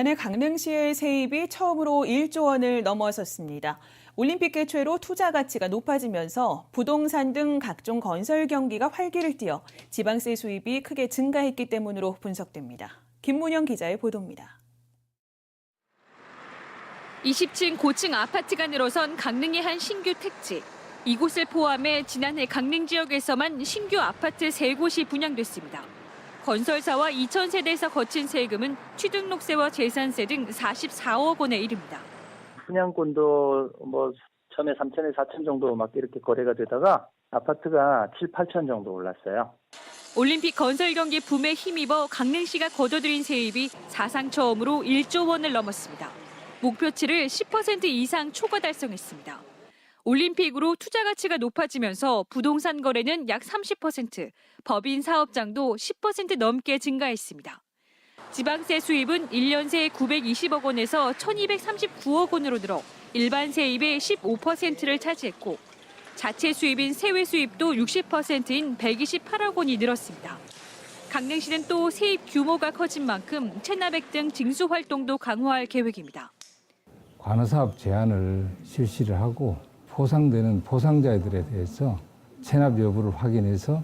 지난해 강릉시의 세입이 처음으로 1조 원을 넘어섰습니다. 올림픽 개최로 투자 가치가 높아지면서 부동산 등 각종 건설 경기가 활기를 띠어 지방세 수입이 크게 증가했기 때문으로 분석됩니다. 김문영 기자의 보도입니다. 20층 고층 아파트가 늘어선 강릉의 한 신규 택지. 이곳을 포함해 지난해 강릉 지역에서만 신규 아파트 3곳이 분양됐습니다. 건설사와 2,000세대에서 거친 세금은 취등록세와 재산세 등 44억 원에 이릅니다. 분양권도 뭐 처음에 3천에 4천 정도 막 이렇게 거래가 되다가 아파트가 7, 8천 정도 올랐어요. 올림픽 건설 경기 붐에 힘입어 강릉시가 거둬들인 세입이 사상 처음으로 1조 원을 넘었습니다. 목표치를 10% 이상 초과 달성했습니다. 올림픽으로 투자 가치가 높아지면서 부동산 거래는 약 30%, 법인 사업장도 10% 넘게 증가했습니다. 지방세 수입은 1년 새 920억 원에서 1239억 원으로 늘어 일반 세입의 15%를 차지했고 자체 수입인 세외 수입도 60%인 128억 원이 늘었습니다. 강릉시는 또 세입 규모가 커진 만큼 체납액 등 징수 활동도 강화할 계획입니다. 관어사업 제한을 실시를 하고 포상되는 포상자들에 대해서 체납 여부를 확인해서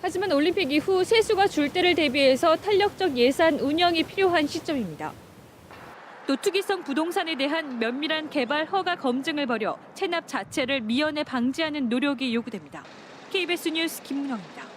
하지만 올림픽 이후 세수가 줄 때를 대비해서 탄력적 예산 운영이 필요한 시점입니다. 또 투기성 부동산에 대한 면밀한 개발 허가 검증을 벌여 체납 자체를 미연에 방지하는 노력이 요구됩니다. KBS 뉴스 김문영입니다.